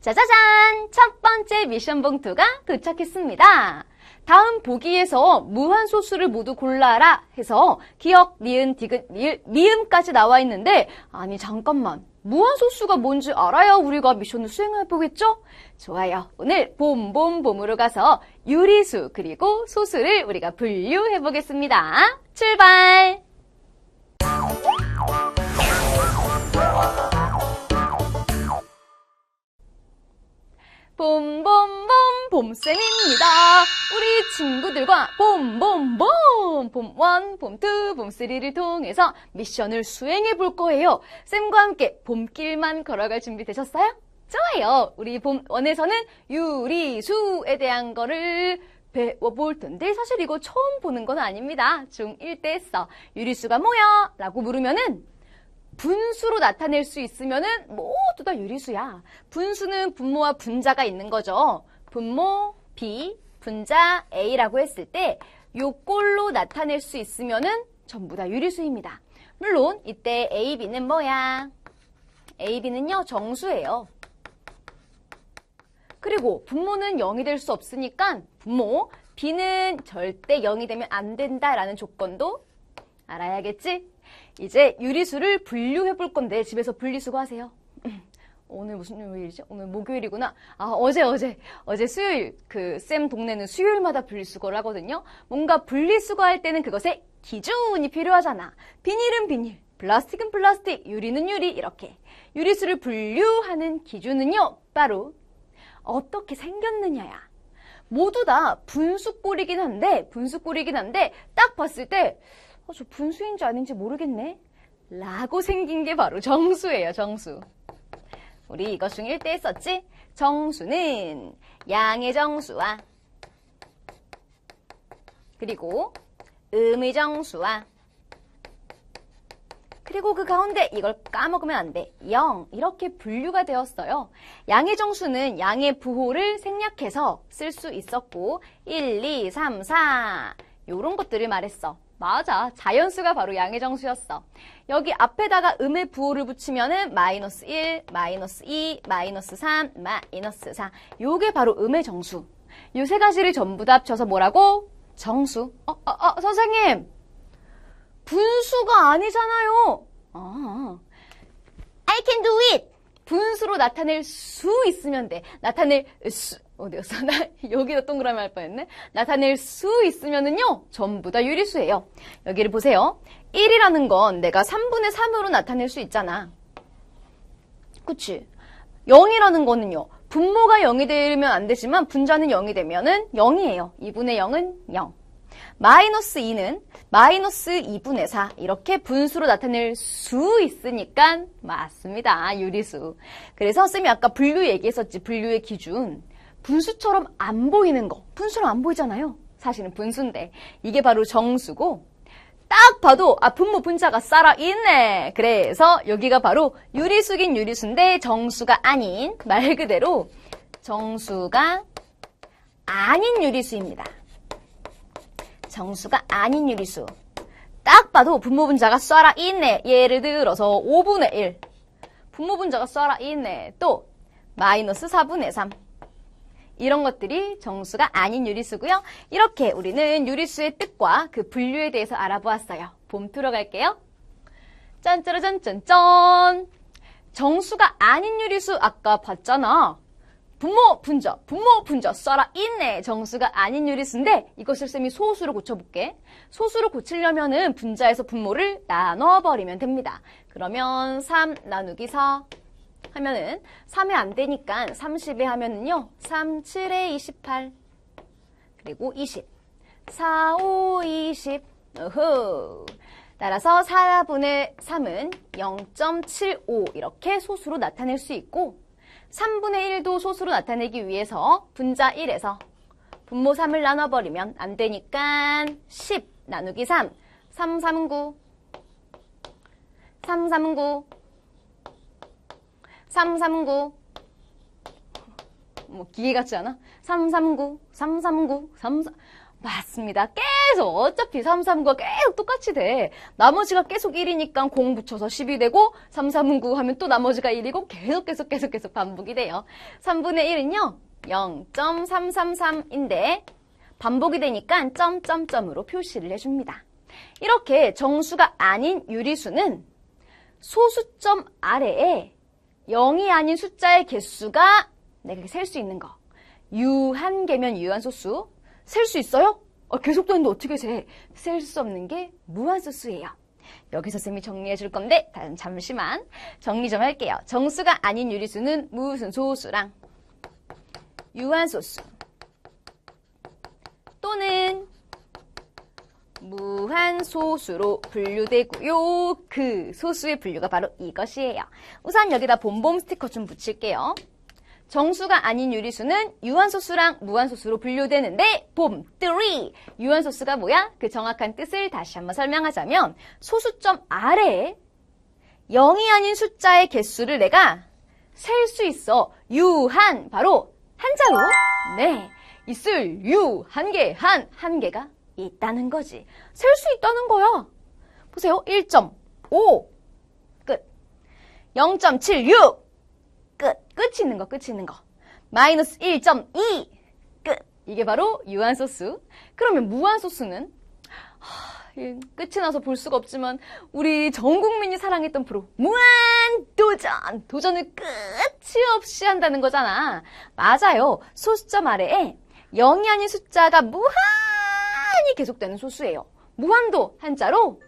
짜자잔! 첫 번째 미션 봉투가 도착했습니다. 다음 보기에서 무한 소수를 모두 골라라 해서 기억, 니은, 디귿, 리을, 미음까지 나와 있는데 아니 잠깐만 무한 소수가 뭔지 알아야 우리가 미션을 수행해 보겠죠? 좋아요. 오늘 봄봄봄으로 가서 유리수 그리고 소수를 우리가 분류해 보겠습니다. 출발! 봄 봄쌤입니다. 우리 친구들과 봄봄봄 봄1, 봄2, 봄3를 통해서 미션을 수행해 볼 거예요. 쌤과 함께 봄길만 걸어갈 준비 되셨어요? 좋아요. 우리 봄1에서는 유리수에 대한 거를 배워볼 텐데 사실 이거 처음 보는 건 아닙니다. 중1 때 했어. 유리수가 뭐야? 라고 물으면은 분수로 나타낼 수 있으면은 모두 다 유리수야. 분수는 분모와 분자가 있는 거죠. 분모 B, 분자 A라고 했을 때 요꼴로 나타낼 수 있으면은 전부 다 유리수입니다. 물론 이때 A, B는 뭐야? A, B는요 정수예요. 그리고 분모는 0이 될 수 없으니까 분모 B는 절대 0이 되면 안 된다라는 조건도 알아야겠지? 이제 유리수를 분류해 볼 건데 집에서 분리수거 하세요. 오늘 무슨 요일이지? 오늘 목요일이구나. 아, 어제, 어제, 어제 수요일, 그, 쌤 동네는 수요일마다 분리수거를 하거든요. 뭔가 분리수거 할 때는 그것에 기준이 필요하잖아. 비닐은 비닐, 플라스틱은 플라스틱, 유리는 유리, 이렇게. 유리수를 분류하는 기준은요, 바로 어떻게 생겼느냐야. 모두 다 분수꼴이긴 한데, 분수꼴이긴 한데, 딱 봤을 때, 어, 저 분수인지 아닌지 모르겠네. 라고 생긴 게 바로 정수예요, 정수. 우리 이것 중 1대 했었지? 정수는 양의 정수와 그리고 음의 정수와 그리고 그 가운데 이걸 까먹으면 안 돼. 0 이렇게 분류가 되었어요. 양의 정수는 양의 부호를 생략해서 쓸 수 있었고 1, 2, 3, 4 이런 것들을 말했어. 맞아. 자연수가 바로 양의 정수였어. 여기 앞에다가 음의 부호를 붙이면은 마이너스 1, 마이너스 2, 마이너스 3, 마이너스 4. 요게 바로 음의 정수. 요 세 가지를 전부 다 합쳐서 뭐라고? 정수. 어, 어, 어, 선생님. 분수가 아니잖아요. 아. I can do it. 분수로 나타낼 수 있으면 돼. 나타낼 수, 어디였어? 나 여기다 동그라미 할 뻔했네. 나타낼 수 있으면은요. 전부 다 유리수예요. 여기를 보세요. 1이라는 건 내가 3분의 3으로 나타낼 수 있잖아. 그치? 0이라는 거는요. 분모가 0이 되면 안 되지만 분자는 0이 되면은 0이에요. 2분의 0은 0. 마이너스 2는 마이너스 2분의 4 이렇게 분수로 나타낼 수 있으니까 맞습니다. 유리수. 그래서 쌤이 아까 분류 얘기했었지. 분류의 기준. 분수처럼 안 보이는 거. 분수로 안 보이잖아요. 사실은 분수인데. 이게 바로 정수고 딱 봐도 아 분모 분자가 살아 있네. 그래서 여기가 바로 유리수긴 유리수인데 정수가 아닌 말 그대로 정수가 아닌 유리수입니다. 정수가 아닌 유리수. 딱 봐도 분모 분자가 쏴라 있네. 예를 들어서 5분의 1. 분모 분자가 쏴라 있네. 또 마이너스 4분의 3. 이런 것들이 정수가 아닌 유리수고요. 이렇게 우리는 유리수의 뜻과 그 분류에 대해서 알아보았어요. 봄 들어갈게요. 짠짜라짠짠짠. 정수가 아닌 유리수 아까 봤잖아. 분모 분자, 분모 분자 써라 있네. 정수가 아닌 유리수인데 이것을 쌤이 소수로 고쳐볼게. 소수로 고치려면은 분자에서 분모를 나눠버리면 됩니다. 그러면 3 나누기 4 하면은 3에 안 되니까 30에 하면은요. 3, 7에 28 그리고 20 4, 5, 20 어후. 따라서 4분의 3은 0.75 이렇게 소수로 나타낼 수 있고 3분의 1도 소수로 나타내기 위해서 분자 1에서 분모 3을 나눠버리면 안 되니까 10 나누기 3 3, 3, 9 3, 3, 9 3, 3, 9 뭐 기계 같지 않아? 3, 3, 9 3, 3, 9 3, 4 맞습니다. 계속 어차피 3, 3과 계속 똑같이 돼. 나머지가 계속 1이니까 0 붙여서 10이 되고 3, 3은 9 하면 또 나머지가 1이고 계속 계속 계속 계속 반복이 돼요. 3분의 1은요. 0.333인데 반복이 되니까 점점점으로 표시를 해줍니다. 이렇게 정수가 아닌 유리수는 소수점 아래에 0이 아닌 숫자의 개수가 내가 셀 수 있는 거. 유한계면 유한 소수. 셀 수 있어요? 어, 계속 되는데 어떻게 세? 셀 수 없는 게 무한소수예요. 여기서 쌤이 정리해 줄 건데 잠시만 정리 좀 할게요. 정수가 아닌 유리수는 무슨 소수랑 유한소수 또는 무한소수로 분류되고요. 그 소수의 분류가 바로 이것이에요. 우선 여기다 봄봄 스티커 좀 붙일게요. 정수가 아닌 유리수는 유한소수랑 무한소수로 분류되는데 봄, 3! 유한소수가 뭐야? 그 정확한 뜻을 다시 한번 설명하자면 소수점 아래에 0이 아닌 숫자의 개수를 내가 셀 수 있어. 유한, 바로 한자로 네, 있을 유, 한 개, 한, 한 개가 있다는 거지. 셀 수 있다는 거야. 보세요. 1.5 끝. 0.76 끝. 끝이 있는 거, 끝이 있는 거. 마이너스 1.2 끝. 이게 바로 유한소수. 그러면 무한소수는 하, 끝이 나서 볼 수가 없지만 우리 전 국민이 사랑했던 프로 무한 도전 도전을 끝이 없이 한다는 거잖아 맞아요 소수점 아래에 0이 아닌 숫자가 무한히 계속되는 소수예요 무한도 한자로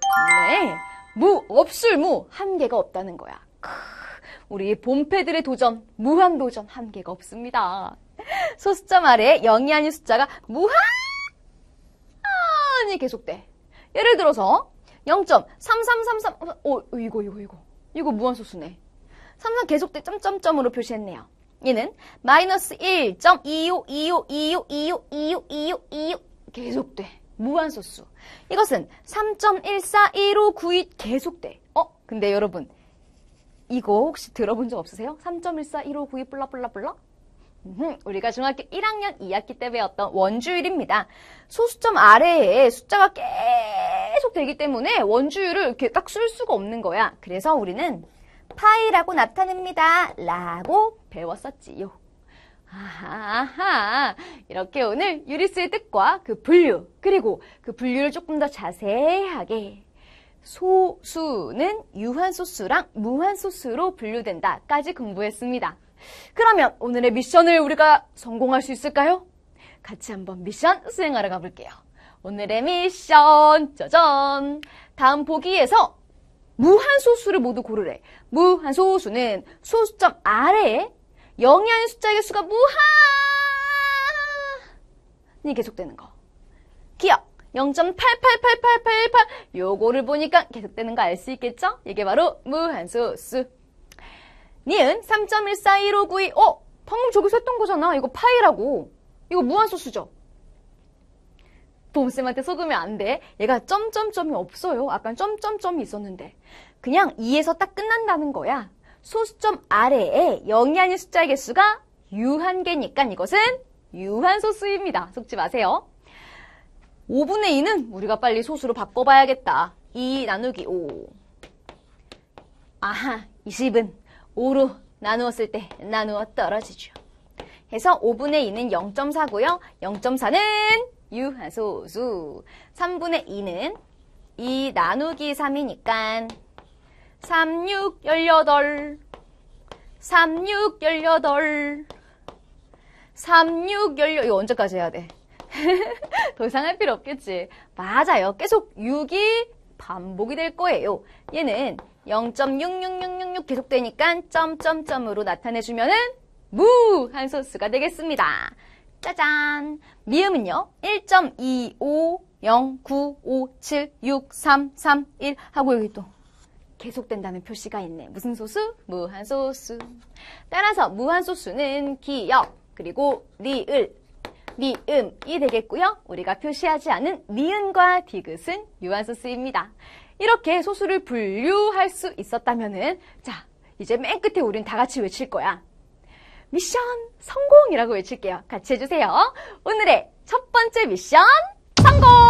네 무 없을 무 한계가 없다는 거야 크, 우리 본패들의 도전 무한 도전 한계가 없습니다. 소수점 아래에 0이 아닌 숫자가 무한히 계속돼. 예를 들어서 0.3333 어, 이거 이거 이거. 이거 무한소수네. 33 계속돼 점점점으로 표시했네요. 얘는 마이너스 1.25252525252525 계속돼. 무한소수. 이것은 3.141592 계속돼. 어? 근데 여러분 이거 혹시 들어본 적 없으세요? 3.141592 블라블라블라 우리가 중학교 1학년 2학기 때 배웠던 원주율입니다. 소수점 아래에 숫자가 계속 되기 때문에 원주율을 이렇게 딱 쓸 수가 없는 거야. 그래서 우리는 파이라고 나타냅니다. 라고 배웠었지요. 아하, 이렇게 오늘 유리수의 뜻과 그 분류, 그리고 그 분류를 조금 더 자세하게 소수는 유한소수랑 무한소수로 분류된다까지 공부했습니다. 그러면 오늘의 미션을 우리가 성공할 수 있을까요? 같이 한번 미션 수행하러 가볼게요. 오늘의 미션 짜잔 다음 보기에서 무한소수를 모두 고르래. 무한소수는 소수점 아래에 0이 아닌 숫자의 수가 무한이 계속되는 거. 기억 0.888888 요거를 보니까 계속되는 거 알 수 있겠죠? 이게 바로 무한소수. 니은 3.141592 어? 방금 저기서 했던 거잖아. 이거 파이라고. 이거 무한소수죠? 봄쌤한테 속으면 안 돼. 얘가 점점점이 없어요. 아까 점점점이 있었는데. 그냥 2에서 딱 끝난다는 거야. 소수점 아래에 0이 아닌 숫자의 개수가 유한 개니까 이것은 유한 소수입니다. 속지 마세요. 5분의 2는 우리가 빨리 소수로 바꿔봐야겠다. 2 나누기 5. 아하, 20은 5로 나누었을 때 나누어 떨어지죠. 해서 5분의 2는 0.4고요. 0.4는 유한소수. 3분의 2는 2 나누기 3이니까 3, 6, 18 3, 6, 18 3, 6, 18 이거 언제까지 해야 돼? 더 이상 할 필요 없겠지. 맞아요. 계속 6이 반복이 될 거예요. 얘는 0.66666 계속되니까 점점점으로 나타내주면은 무한 소수가 되겠습니다. 짜잔! 미음은요. 1.25095576331 하고 여기 또 계속된다는 표시가 있네. 무슨 소수? 무한 소수. 따라서 무한 소수는 기역 그리고 리을 리음이 되겠고요. 우리가 표시하지 않은 니은과 디귿은 유한소수입니다. 이렇게 소수를 분류할 수 있었다면은 자 이제 맨 끝에 우린 다 같이 외칠 거야. 미션 성공이라고 외칠게요. 같이 해주세요. 오늘의 첫 번째 미션 성공!